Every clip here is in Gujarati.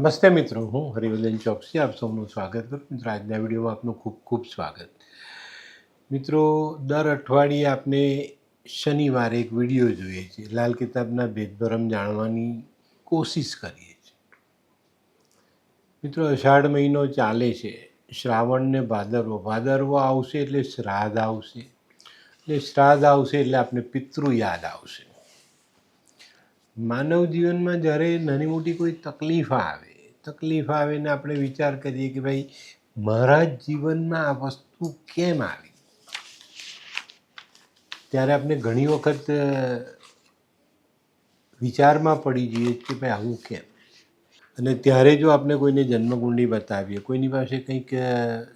નમસ્તે મિત્રો, હું હરિવર્ધન ચોકસી, આપ સૌનું સ્વાગત કરું મિત્રો, આજના વિડીયોમાં આપનું ખૂબ ખૂબ સ્વાગત. મિત્રો, દર અઠવાડિયે આપણે શનિવારે એક વીડિયો જોઈએ છીએ લાલ કિતાબના ભેદભરમ જાણવાની કોશિશ કરીએ છીએ. મિત્રો, અષાઢ મહિનો ચાલે છે. શ્રાવણ ને ભાદરવો ભાદરવો આવશે એટલે શ્રાદ્ધ આવશે. એટલે શ્રાદ્ધ આવશે એટલે આપણે પિતૃ યાદ આવશે. માનવ જીવનમાં જ્યારે નાની મોટી કોઈ તકલીફ આવે તકલીફ આવે ને આપણે વિચાર કરીએ કે ભાઈ મારા જીવનમાં આ વસ્તુ કેમ આવી? ત્યારે આપણે ઘણી વખત વિચારમાં પડી જઈએ કે ભાઈ, આવું કેમ? અને ત્યારે જો આપણે કોઈને જન્મકુંડી બતાવીએ, કોઈની પાસે કંઈક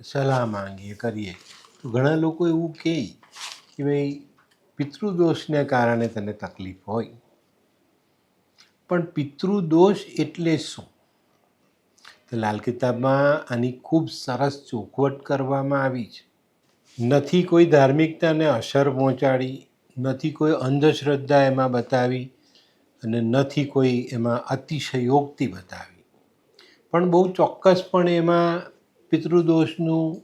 સલાહ માંગીએ, કરીએ, તો ઘણા લોકો એવું કહે કે ભાઈ, પિતૃદોષને કારણે તને તકલીફ હોય. પણ પિતૃદોષ એટલે શું? લાલ કિતાબમાં આની ખૂબ સરસ ચોખવટ કરવામાં આવી છે. નથી કોઈ ધાર્મિકતાને અસર પહોંચાડી, નથી કોઈ અંધશ્રદ્ધા એમાં બતાવી અને નથી કોઈ એમાં અતિશયોક્તિ બતાવી. પણ બહુ ચોક્કસપણે એમાં પિતૃદોષનું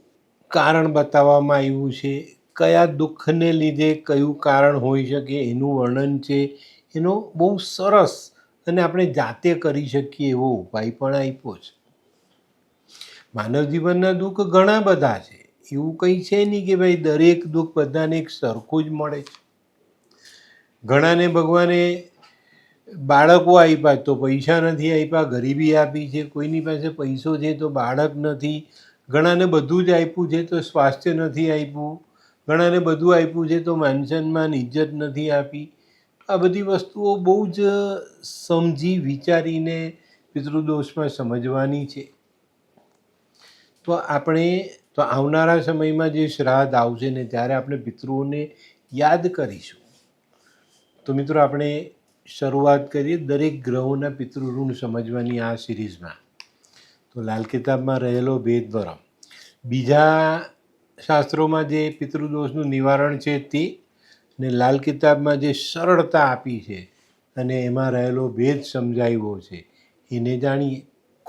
કારણ બતાવવામાં આવ્યું છે. કયા દુઃખને લીધે કયું કારણ હોઈ શકે, એનું વર્ણન છે. એનો બહુ સરસ અને આપણે જાતે કરી શકીએ એવો ઉપાય પણ આપ્યો છે. માનવ જીવનના દુઃખ ઘણા બધા છે. એવું કંઈ છે નહીં કે ભાઈ દરેક દુઃખ બધાને એક સરખું જ મળે છે. ઘણાને ભગવાને બાળકો આપ્યા તો પૈસા નથી આપ્યા, ગરીબી આપી છે, કોઈની પાસે પૈસો છે તો બાળક નથી. ઘણાને બધું જ આપ્યું છે તો સ્વાસ્થ્ય નથી આપ્યું. ઘણાને બધું આપ્યું છે તો માનસન્માન ઇજ્જત નથી આપી. આ બધી વસ્તુઓ બહુ જ સમજી વિચારીને પિતૃદોષમાં સમજવાની છે. તો આપણે, તો આવનારા સમયમાં જે શ્રાદ્ધ આવશે ને ત્યારે આપણે પિતૃઓને યાદ કરીશું. તો મિત્રો આપણે શરૂઆત કરીએ દરેક ગ્રહોના પિતૃઋણ સમજવાની આ સિરીઝમાં. તો લાલ કિતાબમાં રહેલો ભેદભરમ બીજા શાસ્ત્રોમાં જે પિતૃદોષનું નિવારણ છે તે ને લાલ કિતાબમાં જે સરળતા આપી છે અને એમાં રહેલો ભેદ સમજાવ્યો છે, એને જાણીએ.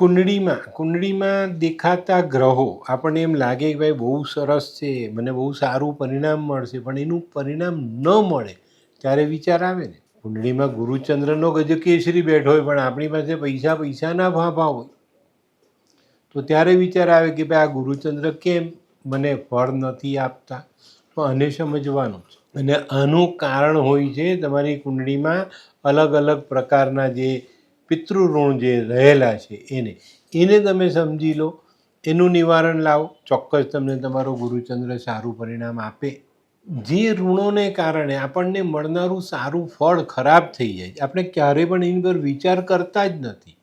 કુંડળીમાં કુંડળીમાં દેખાતા ગ્રહો આપણને એમ લાગે કે ભાઈ બહુ સરસ છે, મને બહુ સારું પરિણામ મળશે, પણ એનું પરિણામ ન મળે ત્યારે વિચાર આવે ને. કુંડળીમાં ગુરુચંદ્રનો ગજકેસરી બેઠો હોય, પણ આપણી પાસે પૈસા, પૈસાના ભાભા હોય. તો ત્યારે વિચાર આવે કે ભાઈ આ ગુરુચંદ્ર કેમ મને ફળ નથી આપતા? તો આને સમજવાનું છે. અને આનું કારણ હોય છે તમારી કુંડળીમાં અલગ અલગ પ્રકારના જે પિતૃ ઋણ જે રહેલા છે એને એને તમે સમજી લો, એનું નિવારણ લાવો, ચોક્કસ તમને તમારો ગુરુચંદ્ર સારું પરિણામ આપે. જે ઋણોને કારણે આપણને મળનારું સારું ફળ ખરાબ થઈ જાય આપણે ક્યારે પણ એની પર વિચાર કરતા જ નથી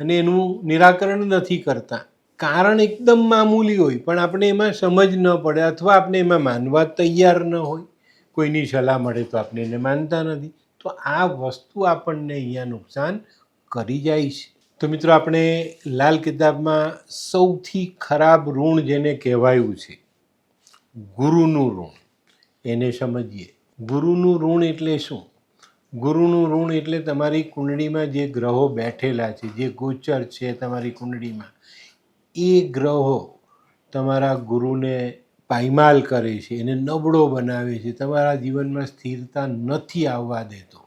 અને એનું નિરાકરણ નથી કરતા. કારણ એકદમ મામૂલી હોય, પણ આપણે એમાં સમજ ન પડે અથવા આપણે એમાં માનવા તૈયાર ન હોય. કોઈની સલાહ મળે તો આપણે એને માનતા નથી. તો આ વસ્તુ આપણને અહીંયા નુકસાન કરી જાય છે. તો મિત્રો આપણે લાલ કિતાબમાં સૌથી ખરાબ ઋણ જેને કહેવાયું છે, ગુરુનું ઋણ. એને સમજીએ. ગુરુનું ઋણ એટલે શું? ગુરુનું ઋણ એટલે તમારી કુંડળીમાં જે ગ્રહો બેઠેલા છે, જે ગોચર છે તમારી કુંડળીમાં, એ ગ્રહો તમારા ગુરુને પાયમાલ કરે છે, એને નબળો બનાવે છે, તમારા જીવનમાં સ્થિરતા નથી આવવા દેતો.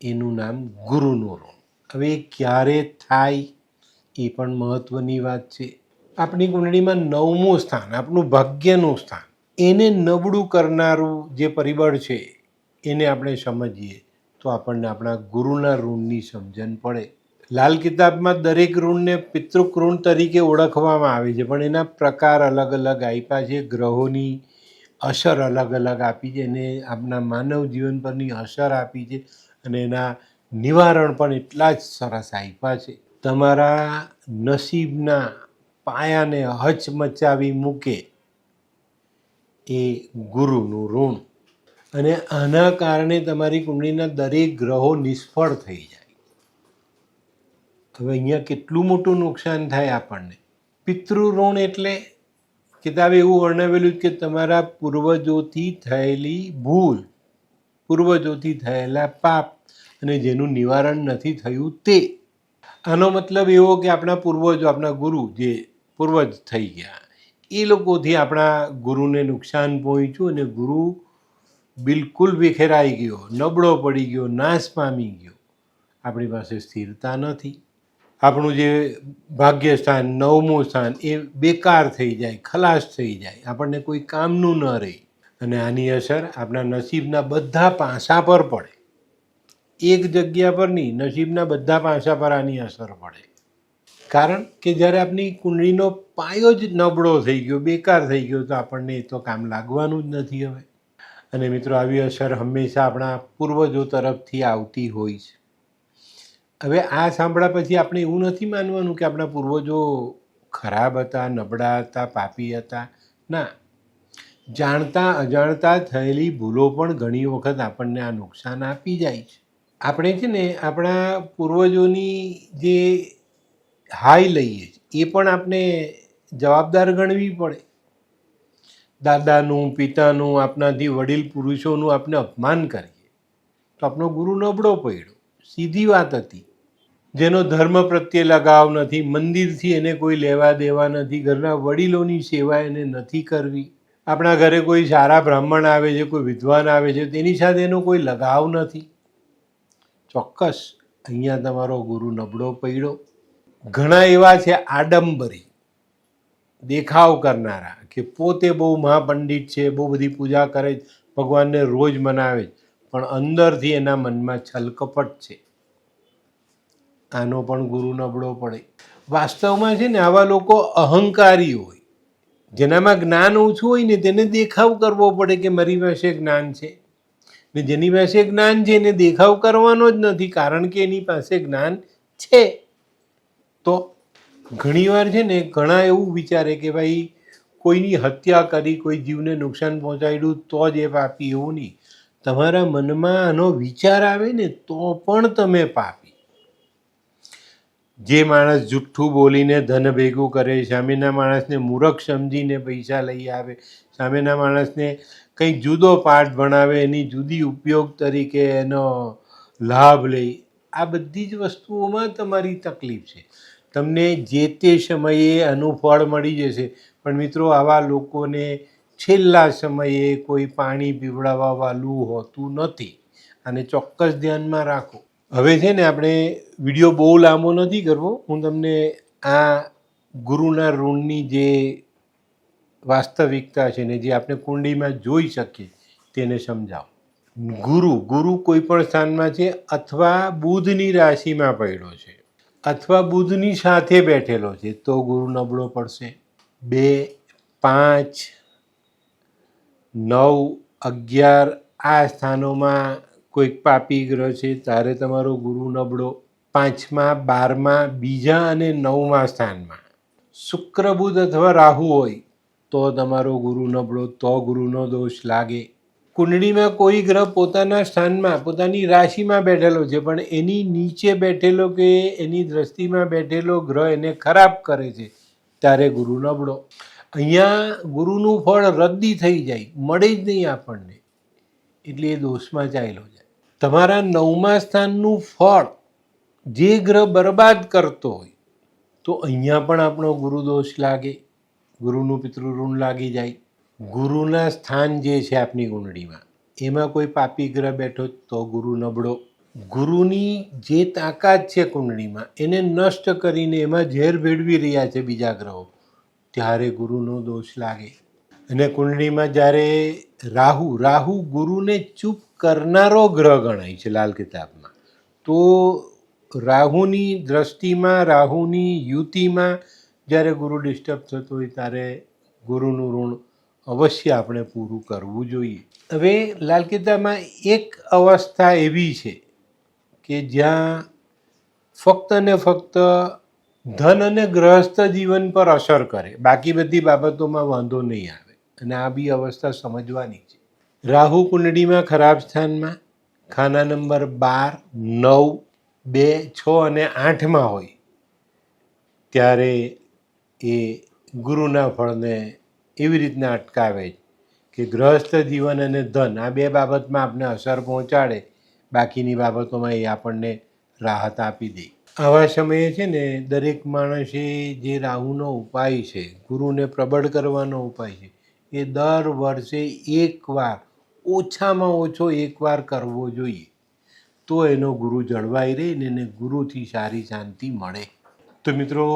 એનું નામ ગુરુનું ઋણ. હવે ક્યારે થાય એ પણ મહત્ત્વની વાત છે. આપણી કુંડળીમાં નવમું સ્થાન, આપણું ભાગ્યનું સ્થાન, એને નબળું કરનારું જે પરિબળ છે, એને આપણે સમજીએ તો આપણને આપણા ગુરુના ઋણની સમજણ પડે. લાલ કિતાબમાં દરેક ઋણને પિતૃક ઋણ તરીકે ઓળખવામાં આવે છે, પણ એના પ્રકાર અલગ અલગ આપ્યા છે. ગ્રહોની અસર અલગ અલગ આપી છે, એને આપણા માનવ જીવન પરની અસર આપી છે અને એના નિવારણ પણ એટલા જ સરસ આપ્યા છે. તમારા નસીબના પાયાને હચમચાવી મૂકે એ ગુરુનું ઋણ. અને આના કારણે તમારી કુંડળીના દરેક ગ્રહો નિષ્ફળ થઈ જાય. હવે અહીંયા કેટલું મોટું નુકસાન થાય આપણને? પિતૃઋણ એટલે કિતાબે એવું વર્ણવેલું કે તમારા પૂર્વજોથી થયેલી ભૂલ, પૂર્વજોથી થયેલા પાપ અને જેનું નિવારણ નથી થયું તે. આનો મતલબ એવો કે આપણા પૂર્વજો, આપણા ગુરુ જે પૂર્વજ થઈ ગયા, એ લોકોથી આપણા ગુરુને નુકસાન પહોંચ્યું અને ગુરુ બિલકુલ વિખેરાઈ ગયો, નબળો પડી ગયો, નાશ પામી ગયો. આપણી પાસે સ્થિરતા નથી. આપણું જે ભાગ્ય સ્થાન નવમું સ્થાન, એ બેકાર થઈ જાય, ખલાસ થઈ જાય, આપણને કોઈ કામનું ન રહે. અને આની અસર આપણા નસીબના બધા પાસા પર પડે. એક જગ્યા પર નહીં નસીબના બધા પાસા પર આની અસર પડે. કારણ કે જ્યારે આપની કુંડળીનો પાયો જ નબળો થઈ ગયો, બેકાર થઈ ગયો, તો આપણને એ તો કામ લાગવાનું જ નથી હવે. અને મિત્રો, આવી અસર હંમેશા આપણા પૂર્વજો તરફથી આવતી હોય છે. હવે આ સાંભળ્યા પછી આપણે એવું નથી માનવાનું કે આપણા પૂર્વજો ખરાબ હતા, નબળા હતા, પાપી હતા. ના. જાણતા અજાણતા થયેલી ભૂલો પણ ઘણી વખત આપણને આ નુકસાન આપી જાય છે. આપણે છે ને આપણા પૂર્વજોની જે હાય લઈએ એ પણ આપણે જવાબદાર ગણવી પડે. દાદાનું, પિતાનું આપણાથી વડીલ પુરુષોનું આપણે અપમાન કરીએ. તો આપણો ગુરુ નબળો પડ્યો. સીધી વાત હતી. જેનો ધર્મ પ્રત્યે લગાવ નથી, મંદિરથી એને કોઈ લેવા દેવા નથી, ઘરના વડીલોની સેવા એને નથી કરવી. આપણા ઘરે કોઈ સારા બ્રાહ્મણ આવે છે, કોઈ વિદ્વાન આવે છે, તેની સાથે એનો કોઈ લગાવ નથી. ચોક્કસ અહીંયા તમારો ગુરુ નબળો પડ્યો. ઘણા એવા છે આડંબરી, દેખાવ કરનારા કે પોતે બહુ મહાપંડિત છે, બહુ બધી પૂજા કરે છે, ભગવાનને રોજ મનાવે છે, પણ અંદરથી એના મનમાં છલકપટ છે. આનો પણ ગુરુ નબળો પડે. વાસ્તવમાં છે ને આવા લોકો અહંકારી હોય. જેનામાં જ્ઞાન ઓછું હોય ને તેને દેખાવ કરવો પડે કે મારી પાસે જ્ઞાન છે. ને જેની પાસે જ્ઞાન છે એને દેખાવ કરવાનો જ નથી, કારણ કે એની પાસે જ્ઞાન છે. તો ઘણીવાર છે ને ઘણા એવું વિચારે કે ભાઈ, કોઈની હત્યા કરી, કોઈ જીવને નુકસાન પહોંચાડ્યું, તો જ એ પાપી એવું નહીં. તમારા મનમાં આનો વિચાર આવે ને, તો પણ તમે પાપી. જે માણસ જુઠ્ઠું બોલીને ધન ભેગું કરે, સામેના માણસને મૂરખ સમજીને પૈસા લઈ આવે, સામેના માણસને કંઈક જુદો પાઠ ભણાવે, એની જુદી ઉપયોગ તરીકે એનો લાભ લઈ. આ બધી જ વસ્તુઓમાં તમારી તકલીફ છે. તમને જે તે સમયે આનું ફળ મળી જશે. પણ મિત્રો, આવા લોકોને છેલ્લા સમયે કોઈ પાણી પીવડાવવાવાલું હોતું નથી. અને ચોક્કસ ધ્યાનમાં રાખો. હવે છે ને આપણે વીડિયો બહુ લાંબો નથી કરવો. હું તમને આ ગુરુના ઋણની જે વાસ્તવિકતા છે ને જે આપણે કુંડીમાં જોઈ શકીએ, તેને સમજાવો. ગુરુ ગુરુ કોઈ પણ સ્થાનમાં છે અથવા બુધની રાશિમાં પડ્યો છે અથવા બુધની સાથે બેઠેલો છે, તો ગુરુ નબળો પડશે. બે, પાંચ, નવ, અગિયાર, આ સ્થાનોમાં કોઈક પાપી ગ્રહ છે ત્યારે તમારો ગુરુ નબળો. પાંચમા, બારમા, બીજા અને નવમા સ્થાનમાં. શુક્ર, બુધ અથવા રાહુ હોય તો તમારો ગુરુ નબળો તો ગુરુનો દોષ લાગે. કુંડળીમાં કોઈ ગ્રહ પોતાના સ્થાનમાં, પોતાની રાશિમાં બેઠેલો છે, પણ એની નીચે બેઠેલો કે એની દ્રષ્ટિમાં બેઠેલો ગ્રહ એને ખરાબ કરે છે, ત્યારે ગુરુ નબળો અહીંયા ગુરુનું ફળ રદ્દી થઈ જાય, મળે જ નહીં આપણને. એટલે એ દોષમાં ચાલ્યો જાય. તમારા નવમા સ્થાનનું ફળ જે ગ્રહ બરબાદ કરતો હોય, તો અહીંયા પણ આપણો ગુરુદોષ લાગે. ગુરુનું પિતૃઋણ લાગી જાય. ગુરુના સ્થાન જે છે આપની કુંડળીમાં એમાં કોઈ પાપી ગ્રહ બેઠો તો ગુરુ નબળો. ગુરુની જે તાકાત છે કુંડળીમાં, એને નષ્ટ કરીને એમાં ઝેર ભેળવી રહ્યા છે બીજા ગ્રહો. ત્યારે ગુરુનો દોષ લાગે. અને કુંડળીમાં જ્યારે રાહુ રાહુ ગુરુને ચૂપ કરનારો ગ્રહ ગણાય છે લાલ કિતાબમાં, તો રાહુની દ્રષ્ટિમાં, રાહુની યુતિમાં જ્યારે ગુરુ ડિસ્ટર્બ થતો હોય ત્યારે ગુરુનું ઋણ અવશ્ય આપણે પૂરું કરવું જોઈએ. હવે લાલ કિતાબમાં એક અવસ્થા એવી છે કે જ્યાં ફક્ત ને ફક્ત ધન અને ગ્રહસ્થ જીવન પર અસર કરે. બાકી બધી બાબતોમાં વાંધો નહીં આવે અને આ બી અવસ્થા સમજવાની છે. રાહુ કુંડળીમાં ખરાબ સ્થાનમાં, ખાના નંબર બાર, નવ, બે, છ અને આઠમાં હોય. ત્યારે એ ગુરુના ફળને એવી રીતના અટકાવે કે ગ્રહસ્થ જીવન અને ધન આ બે બાબતમાં આપણે અસર પહોંચાડે, બાકીની બાબતોમાં એ આપણને રાહત આપી દે. આવા સમયે છે ને, દરેક માણસે જે રાહુનો ઉપાય છે, ગુરુને પ્રબળ કરવાનો ઉપાય છે, એ દર વર્ષે એકવાર ઓછામાં ઓછો એકવાર કરવો જોઈએ. તો એનો ગુરુ જળવાઈ રહે ને એને ગુરુથી સારી શાંતિ મળે. તો મિત્રો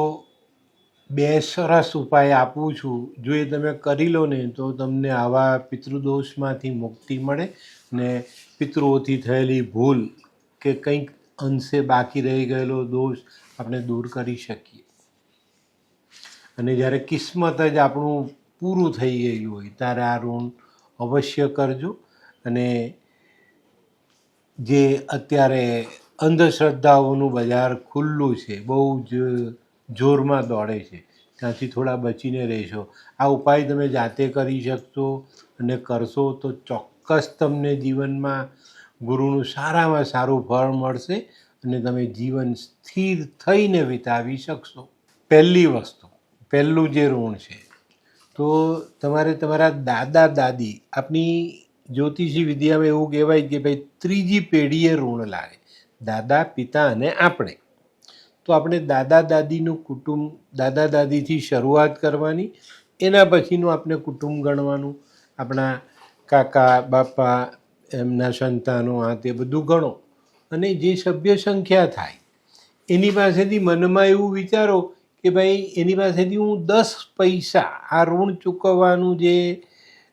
બે સરસ ઉપાય આપું છું. જો એ તમે કરી લો ને, તો તમને આવા પિતૃદોષમાંથી મુક્તિ મળે ને પિતૃઓથી થયેલી ભૂલ કે કંઈક અંશે બાકી રહી ગયેલો દોષ આપણે દૂર કરી શકીએ. અને જ્યારે કિસ્મત જ આપણું પૂરું થઈ ગયું હોય, ત્યારે આ ઋણ અવશ્ય કરજો. અને જે અત્યારે અંધશ્રદ્ધાઓનું બજાર ખુલ્લું છે, બહુ જ જોરમાં દોડે છે. ત્યાંથી થોડા બચીને રહેશો. આ ઉપાય તમે જાતે કરી શકશો અને કરશો તો ચોક્કસ તમને જીવનમાં ગુરુનું સારામાં સારું ફળ મળશે અને તમે જીવન સ્થિર થઈને વિતાવી શકશો. પહેલી વસ્તુ, પહેલું જે ઋણ છે, તો તમારે તમારા દાદા દાદી, આપની જ્યોતિષી વિદ્યામાં એવું કહેવાય કે ભાઈ ત્રીજી પેઢીએ ઋણ લાગે દાદા, પિતા અને આપણે. તો આપણે દાદા દાદીનું કુટુંબ, દાદા દાદીથી શરૂઆત કરવાની, એના પછીનું આપણે કુટુંબ ગણવાનું, આપણા કાકા, બાપા, એમના સંતાનો આ તે બધું ગણો. અને જે સભ્ય સંખ્યા થાય, એની પાસેથી મનમાં એવું વિચારો કે ભાઈ, એની પાસેથી હું દસ પૈસા, આ ઋણ ચૂકવવાનું જે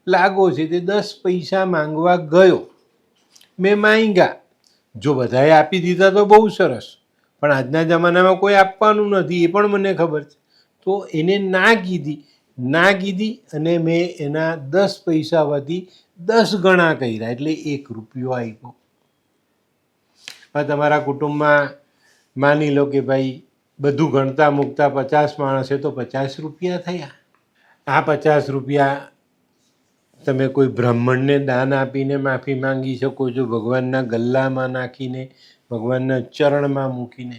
લાગો છે તે દસ પૈસા માંગવા ગયો. મેં માંગ્યા. જો બધાએ આપી દીધા તો બહુ સરસ. પણ આજના જમાનામાં કોઈ આપવાનું નથી, એ પણ મને ખબર છે. તો એને ના કીધી ના કીધી અને મેં એના દસ પૈસા વધી દસ ગણા કર્યા, એટલે એક રૂપિયો આપ્યો. હવે તમારા કુટુંબમાં માની લો કે ભાઈ બધું ગણતા મૂકતા પચાસ માણસ તો પચાસ રૂપિયા થયા. આ પચાસ રૂપિયા તમે કોઈ બ્રાહ્મણને દાન આપીને માફી માંગી શકો છો, ભગવાનના ગલ્લામાં નાખીને ભગવાનના ચરણમાં મૂકીને.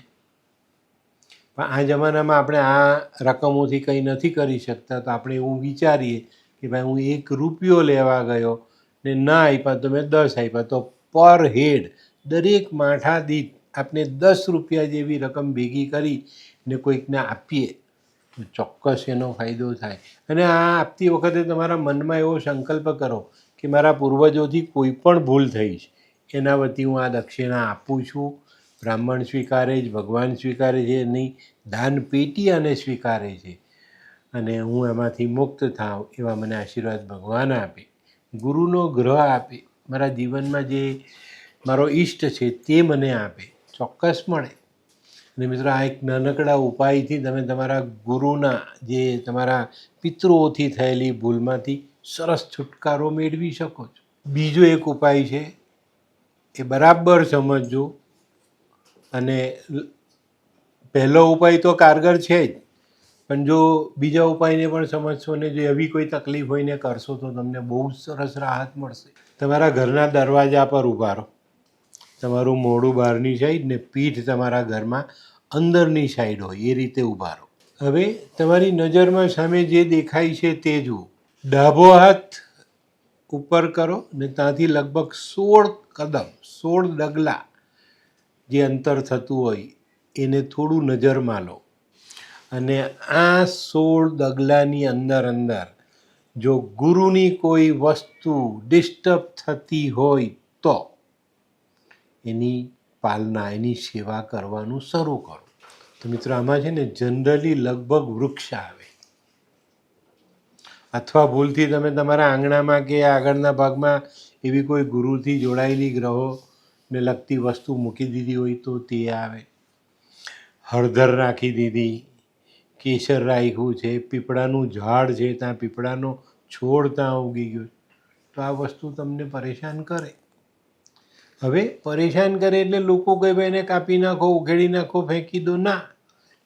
પણ આ જમાનામાં આપણે આ રકમોથી કંઈ નથી કરી શકતા, તો આપણે એવું વિચારીએ કે ભાઈ હું એક રૂપિયો લેવા ગયો ને ના આપ્યા તો મેં દસ આપ્યા, તો પર હેડ દરેક માઠા દીઠ આપણે દસ રૂપિયા જેવી રકમ ભેગી કરી ને કોઈકને આપીએ, તો ચોક્કસ એનો ફાયદો થાય. અને આ આપતી વખતે તમારા મનમાં એવો સંકલ્પ કરો કે મારા પૂર્વજોથી કોઈ પણ ભૂલ થઈ છે. એના વતી હું આ દક્ષિણા આપું છું. બ્રાહ્મણ સ્વીકારે જ, ભગવાન સ્વીકારે છે નહીં દાન પેટી અને સ્વીકારે છે. અને હું એમાંથી મુક્ત થાઉં એવા મને આશીર્વાદ ભગવાન આપે. ગુરુનો ગ્રહ આપે. મારા જીવનમાં જે મારો ઈષ્ટ છે તે મને આપે. ચોક્કસ મળે. અને મિત્રો, આ એક નાનકડા ઉપાયથી તમે તમારા ગુરુના જે તમારા પિતૃઓથી થયેલી ભૂલમાંથી સરસ છુટકારો મેળવી શકો છો. બીજો એક ઉપાય છે એ બરાબર સમજજો. અને પહેલો ઉપાય તો કારગર છે જ. પણ જો બીજા ઉપાયને પણ સમજશો ને જો એવી કોઈ તકલીફ હોય ને કરશો તો તમને બહુ સરસ રાહત મળશે. તમારા ઘરના દરવાજા પર ઊભા રહો. તમારું મોઢું બહારની સાઈડ ને પીઠ તમારા ઘરમાં અંદરની સાઈડ હોય, એ રીતે ઊભા રહો. હવે તમારી નજરમાં સામે જે દેખાય છે તે જુઓ. ડાબો હાથ ઉપર કરો ને ત્યાંથી લગભગ સોળ કદમ, સોળ ડગલા જે અંતર થતું હોય, એને થોડું નજરમાં લો અને આ સોળ ડગલાની અંદર અંદર જો ગુરુની કોઈ વસ્તુ ડિસ્ટર્બ થતી હોય તો એની પાલના, એની સેવા કરવાનું શરૂ કરો. તો મિત્રો, આમાં છે ને જનરલી લગભગ વૃક્ષ આવે. અથવા ભૂલથી તમે તમારા આંગણામાં કે આગળના ભાગમાં એવી કોઈ ગુરુથી જોડાયેલી ગ્રહો ને લગતી વસ્તુ મૂકી દીધી હોય તો તે આવે. હળદર રાખી દીધી, કેસર રાખ્યું છે, પીપળાનું ઝાડ છે, ત્યાં પીપળાનો છોડ ત્યાં ઉગી ગયો. તો આ વસ્તુ તમને પરેશાન કરે. હવે પરેશાન કરે એટલે લોકો કહે, ભાઈ, એને કાપી નાખો, ઉઘેડી નાખો, ફેંકી દો. ના.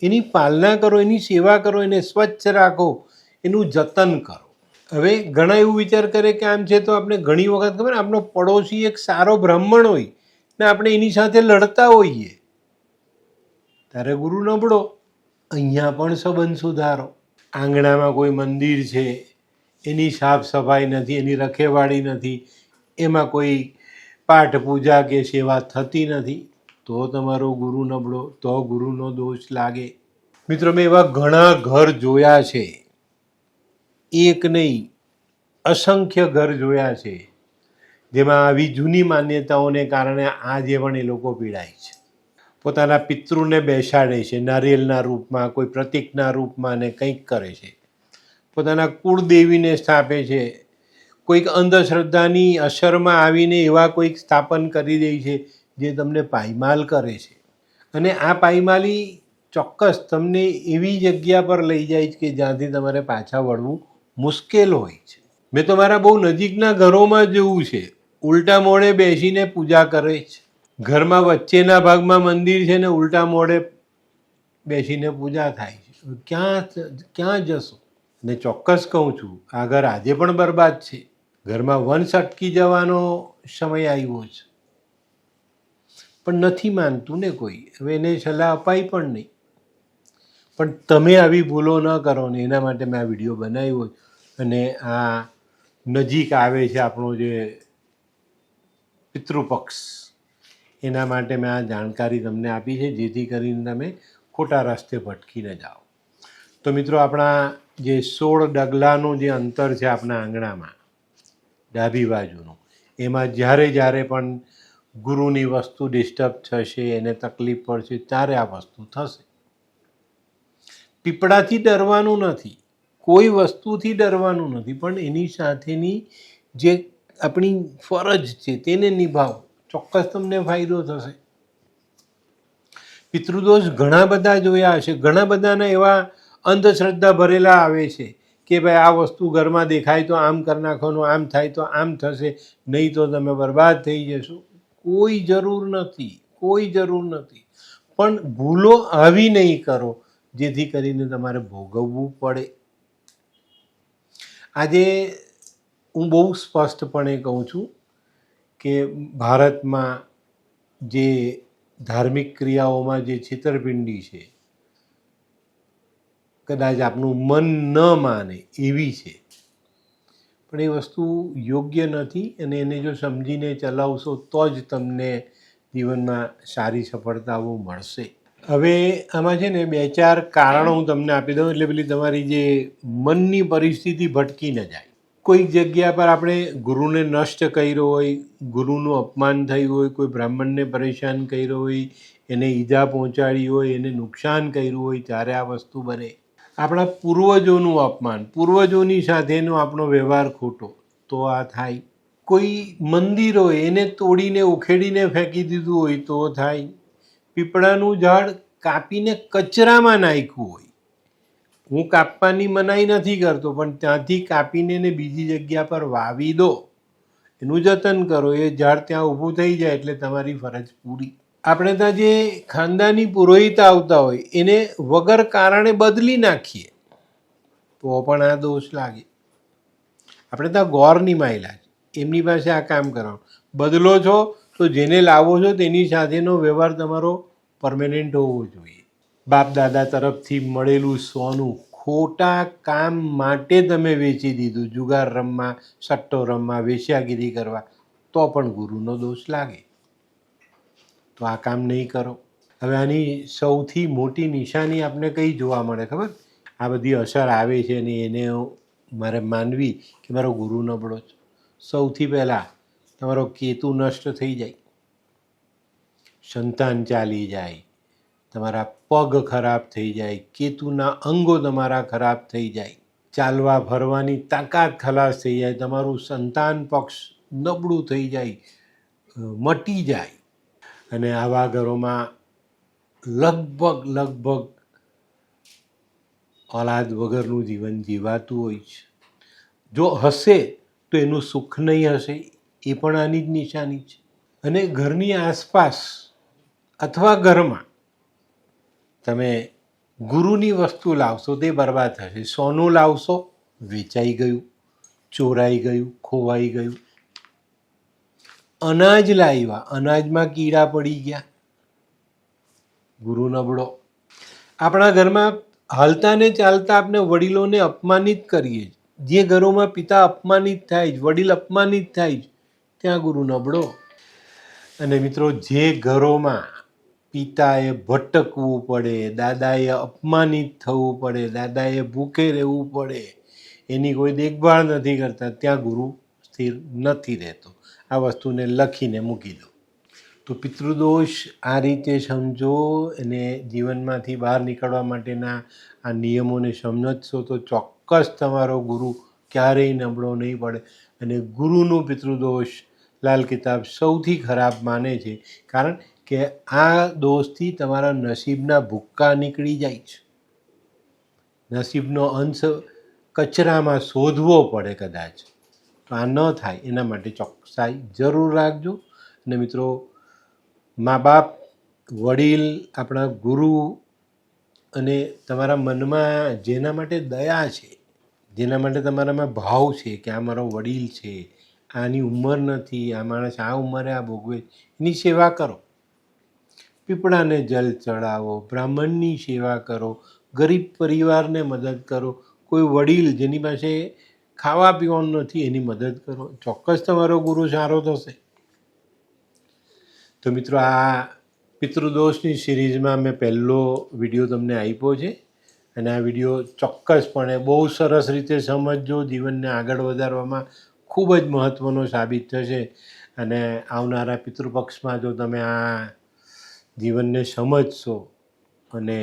એની પાલના કરો, એની સેવા કરો, એને સ્વચ્છ રાખો, એનું જતન કરો. હવે ઘણા એવું વિચાર કરે કે આમ છે તો આપણે ઘણી વખત ખબર આપણો પડોશી એક સારો બ્રાહ્મણ હોય ને આપણે એની સાથે લડતા હોઈએ. ત્યારે ગુરુ નબળો અહીંયા પણ સંબંધ સુધારો. આંગણામાં કોઈ મંદિર છે, એની સાફ સફાઈ નથી, એની રખેવાળી નથી, એમાં કોઈ પાઠ પૂજા કે સેવા થતી નથી, તો તમારો ગુરુ નબળો તો ગુરુનો દોષ લાગે. મિત્રો, મેં એવા ઘણા ઘર જોયા છે. એક નહીં, અસંખ્ય ઘર જોયા છે, જેમાં આવી જૂની માન્યતાઓને કારણે આજે પણ એ લોકો પીડાય છે. પોતાના પિતૃને બેસાડે છે નારિયેલના રૂપમાં, કોઈ પ્રતિકના રૂપમાં ને કંઈક કરે છે. પોતાના કુળદેવીને સ્થાપે છે. કોઈક અંધશ્રદ્ધાની અસરમાં આવીને એવા કોઈક સ્થાપન કરી દે છે, જે તમને પાયમાલ કરે છે. અને આ પાયમાલી ચોક્કસ તમને એવી જગ્યા પર લઈ જાય છે કે જ્યાંથી તમારે પાછા વળવું મુશ્કેલ હોય છે. મેં તો મારા બહુ નજીકના ઘરોમાં જોવું છે. ઉલટા મોડે બેસીને પૂજા કરે છે. ઘરમાં વચ્ચેના ભાગમાં મંદિર છે ને ઉલટા મોડે બેસીને પૂજા થાય છે. ક્યાં ક્યાં જશો? ને ચોક્કસ કહું છું, આ ઘર આજે પણ બરબાદ છે. ઘરમાં વંશ અટકી જવાનો સમય આવ્યો છે. પણ નથી માનતું ને કોઈ. હવે એને સલાહ અપાઈ પણ નહીં. પણ તમે આવી ભૂલો ન કરો ને એના માટે મેં આ વીડિયો બનાવ્યો અને આ નજીક આવે છે આપણો જે પિતૃપક્ષ, એના માટે મેં આ જાણકારી તમને આપી છે, જેથી કરીને તમે ખોટા રસ્તે ભટકી ન જાઓ. તો મિત્રો, આપણા જે સોળ ડગલાનું જે અંતર છે આપણા આંગણામાં, ડાબી બાજુનું, એમાં જ્યારે જ્યારે પણ ગુરુની વસ્તુ ડિસ્ટર્બ થશે, એને તકલીફ પડશે, ત્યારે આ વસ્તુ થશે. પીપળાથી ડરવાનું નથી. કોઈ વસ્તુથી ડરવાનું નથી, પણ એની સાથેની જે આપણી ફરજ છે તેને નિભાવો. ચોક્કસ તમને ફાયદો થશે. પિતૃદોષ ઘણા બધા જોયા હશે. ઘણા બધાના એવા અંધશ્રદ્ધા ભરેલા આવે છે કે ભાઈ આ વસ્તુ ઘરમાં દેખાય તો આમ કરી નાખવાનું, આમ થાય તો આમ થશે, નહીં તો તમે બરબાદ થઈ જશો. કોઈ જરૂર નથી, કોઈ જરૂર નથી. પણ ભૂલો આવી નહીં કરો. જેથી કરીને તમારે ભોગવવું પડે. આજે હું બહુ સ્પષ્ટપણે કહું છું કે ભારતમાં જે ધાર્મિક ક્રિયાઓમાં જે છેતરપિંડી છે, કદાચ આપનું મન ન માને એવી છે. પણ એ વસ્તુ યોગ્ય નથી અને એને જો સમજીને ચલાવશો તો જ તમને જીવનમાં સારી સફળતાઓ મળશે. હવે આમાં છે ને બે ચાર કારણો હું તમને આપી દઉં. એટલે પેલી તમારી જે મનની પરિસ્થિતિ ભટકી ન જાય. કોઈક જગ્યા પર આપણે ગુરુને નષ્ટ કર્યો હોય, ગુરુનું અપમાન થયું હોય, કોઈ બ્રાહ્મણને પરેશાન કર્યો હોય, એને ઈજા પહોંચાડી હોય, એને નુકસાન કર્યું હોય, ત્યારે આ વસ્તુ બને. આપણા પૂર્વજોનું અપમાન, પૂર્વજોની સાથેનો આપણો વ્યવહાર ખોટો, તો આ થાય. કોઈ મંદિર હોય એને તોડીને, ઉખેડીને ફેંકી દીધું હોય તો થાય. પીપળાનું ઝાડ કાપીને કચરામાં નાખ્યું હોય. હું કાપવાની મનાઈ નથી કરતો, પણ ત્યાંથી કાપીને એને બીજી જગ્યા પર વાવી દો. એનું જતન કરો, એ ઝાડ ત્યાં ઊભું થઈ જાય એટલે તમારી ફરજ પૂરી. આપણે ત્યાં જે ખાનદાની પુરોહિત આવતા હોય, એને વગર કારણે બદલી નાખીએ. તો પણ આ દોષ લાગે. આપણે ત્યાં ગોરની માયલા એમની પાસે આ કામ કરવાનું. બદલો છો તો જેને લાવો છો તેની સાથેનો વ્યવહાર તમારો પરમેનન્ટ હોવો જોઈએ. બાપ દાદા તરફથી મળેલું સોનું ખોટા કામ માટે તમે વેચી દીધું. જુગાર રમવા, સટ્ટો રમવા, વેશ્યાગીરી કરવા, તો પણ ગુરુનો દોષ લાગે. તો આ કામ નહીં કરો. હવે આની સૌથી મોટી નિશાની આપને કઈ જોવા મળે ખબર? આ બધી અસર આવે છે અને એને મારે માનવી કે મારો ગુરુ નબળો છે. સૌથી પહેલાં તમારો કેતુ નષ્ટ થઈ જાય. સંતાન ચાલી જાય. તમારા પગ ખરાબ થઈ જાય. કેતુના અંગો તમારા ખરાબ થઈ જાય. ચાલવા ફરવાની તાકાત ખલાસ થઈ જાય. તમારું સંતાન પક્ષ નબળું થઈ જાય. મટી જાય. અને આવા ઘરોમાં લગભગ લગભગ ઓલાદ વગરનું જીવન જીવાતું હોય છે. જો હશે તો એનું સુખ નહીં હશે. એ પણ આની જ નિશાની છે. અને ઘરની આસપાસ અથવા ઘરમાં તમે ગુરુની વસ્તુ લાવશો, તે બરબાદ થશે. સોનું લાવશો, વેચાઈ ગયું, ચોરાઈ ગયું, ખોવાઈ ગયું. અનાજ લાવ્યા, અનાજમાં કીડા પડી ગયા. ગુરુ નબળો. આપણા ઘરમાં હાલતા ને ચાલતા આપણે વડીલોને અપમાનિત કરીએ જે ઘરોમાં પિતા અપમાનિત થાય છે, વડીલ અપમાનિત થાય છે ત્યાં ગુરુ નબળો. અને મિત્રો, જે ઘરોમાં પિતાએ ભટકવું પડે, દાદાએ અપમાનિત થવું પડે, દાદાએ ભૂખે રહેવું પડે, એની કોઈ દેખભાળ નથી કરતા, ત્યાં ગુરુ સ્થિર નથી રહેતો. આ વસ્તુને લખીને મૂકી દો. તો પિતૃદોષ આ રીતે સમજો અને જીવનમાંથી બહાર નીકળવા માટેના આ નિયમોને સમજશો તો ચોક્કસ તમારો ગુરુ ક્યારેય નબળો નહીં પડે. અને ગુરુનું પિતૃદોષ લાલ કિતાબ સૌથી ખરાબ માને છે. કારણ કે આ દોષથી તમારા નસીબના ભૂક્કા નીકળી જાય છે. નસીબનો અંશ કચરામાં શોધવો પડે કદાચ. તો આ ન થાય, એના માટે ચોકસાઈ જરૂર રાખજો. અને મિત્રો મા બાપ વડીલ, આપણા ગુરુ અને તમારા મનમાં જેના માટે દયા છે, જેના માટે તમારામાં ભાવ છે કે આ મારો વડીલ છે આની ઉંમર નથી, આ માણસ આ ઉંમરે આ ભોગવે એની સેવા કરો. પીપળાને જલ ચડાવો, બ્રાહ્મણની સેવા કરો, ગરીબ પરિવારને મદદ કરો, કોઈ વડીલ જેની પાસે ખાવા પીવાનું નથી એની મદદ કરો. ચોક્કસ તમારો ગુરુ સારો થશે. તો મિત્રો, આ પિતૃદોષની સિરીઝમાં મેં પહેલો વીડિયો તમને આપ્યો છે અને આ વીડિયો ચોક્કસપણે બહુ સરસ રીતે સમજજો, જીવનને આગળ વધારવામાં ખૂબ જ મહત્ત્વનો સાબિત થશે. અને આવનારા પિતૃપક્ષમાં જો તમે આ જીવનને સમજશો અને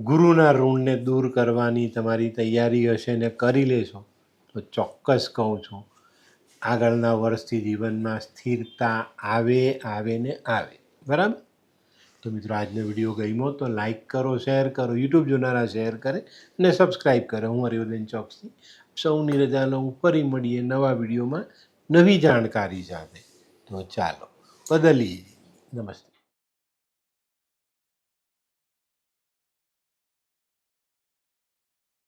ગુરુના ઋણને દૂર કરવાની તમારી તૈયારી હશે ને કરી લેશો, તો ચોક્કસ કહું છું, આગળના વર્ષથી જીવનમાં સ્થિરતા આવે આવે ને આવે. બરાબર? તો મિત્રો, આજનો વીડિયો ગમ્યો તો લાઈક કરો, શેર કરો, યુટ્યુબ જોનારા શેર કરે અને સબસ્ક્રાઈબ કરે. હું હરિવર્ધન ચોકસી સૌની રજા લઉં ફરી મળીએ નવા વિડીયોમાં નવી જાણકારી સાથે. તો ચાલો બદલીએ નમસ્તે.